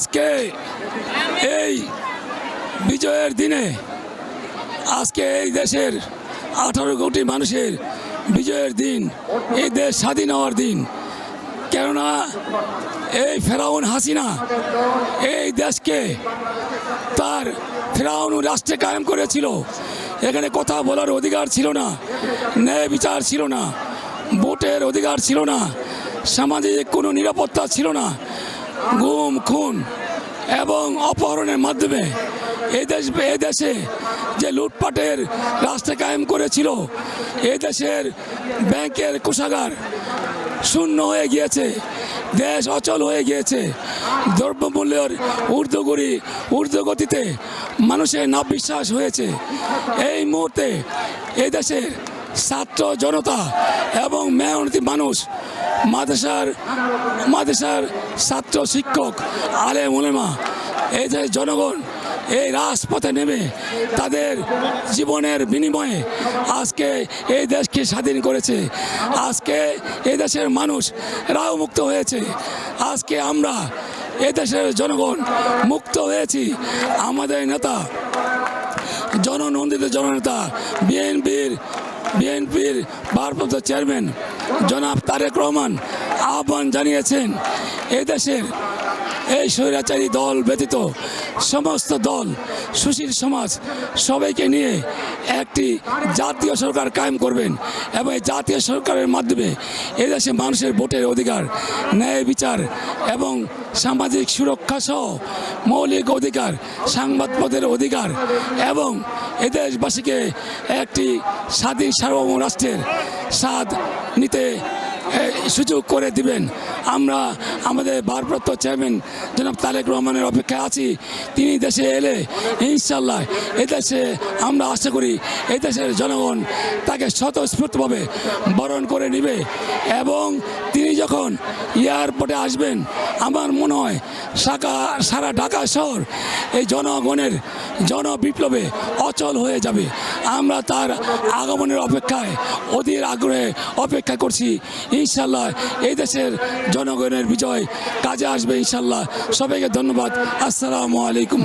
আজকে এই বিজয়ের দিনে, আজকে এই দেশের আঠারো কোটি মানুষের বিজয়ের দিন, এই দেশ স্বাধীন হওয়ার দিন। কেননা এই ফেরাউন হাসিনা এই দেশকে তার ফেরাউন রাষ্ট্রে কায়েম করেছিল। এখানে কথা বলার অধিকার ছিল না, ন্যায় বিচার ছিল না, ভোটের অধিকার ছিল না, সামাজিক কোনো নিরাপত্তা ছিল না। গুম খুন এবং অপহরণের মাধ্যমে এই দেশ এই দেশে যে লুটপাটের রাস্তা কায়েম করেছিল এই দেশের ব্যাংকের কোষাগার শূন্য হয়ে গিয়েছে, দেশ অচল হয়ে গিয়েছে। দ্রব্যমূল্যের ঊর্ধ্বগতি, ঊর্ধ্বগতিতে মানুষের নাবিশ্বাস হয়েছে। এই মুহূর্তে এই দেশের ছাত্র জনতা এবং মেয়নতি মানুষ মাদ্রাসার মাদ্রাসার ছাত্র, শিক্ষক আলে মোলেমা এই যে জনগণ এই রাজপথে নেমে তাদের জীবনের বিনিময়ে আজকে এই দেশকে স্বাধীন করেছে। আজকে এই দেশের মানুষ রাও মুক্ত হয়েছে। আজকে আমরা এ দেশের জনগণ মুক্ত হয়েছি। আমাদের নেতা জননন্দিত জননেতা, বিএনপির বিএনপির ভারপ্রাপ্ত চেয়ারম্যান জনাব তারেক রহমান আহ্বান জানিয়েছেন এই দেশের এই স্বৈরাচারী দল ব্যতীত সমস্ত দল, সুশীল সমাজ সবাইকে নিয়ে একটি জাতীয় সরকার কায়েম করবেন এবং এই জাতীয় সরকারের মাধ্যমে এদেশে মানুষের ভোটের অধিকার, ন্যায় বিচার এবং সামাজিক সুরক্ষা সহ মৌলিক অধিকার সাংবাদপদের অধিকার এবং এদেশবাসীকে একটি স্বাধীন সার্বভৌম রাষ্ট্রের স্বাদ নিতে সুযোগ করে দিবেন। আমরা আমাদের ভারপ্রাপ্ত চেয়ারম্যান জনাব তারেক রহমানের অপেক্ষায় আছি। তিনি দেশে এলে ইনশাল্লাহ এদেশে আমরা আশা করি এদেশের জনগণ তাকে স্বতঃস্ফূর্তভাবে বরণ করে নেবে এবং তিনি যখন এয়ারপোর্টে আসবেন, আমার মনে হয় সাকা, সারা ঢাকা শহর এই জনগণের জনবিপ্লবে অচল হয়ে যাবে। আমরা তার আগমনের অপেক্ষায় অধীর আগ্রহে অপেক্ষা করছি। ইনশাল্লাহ এই দেশের জনগণের বিজয় কাজে আসবে ইনশাল্লাহ সবাইকে ধন্যবাদ। আসসালামু আলাইকুম।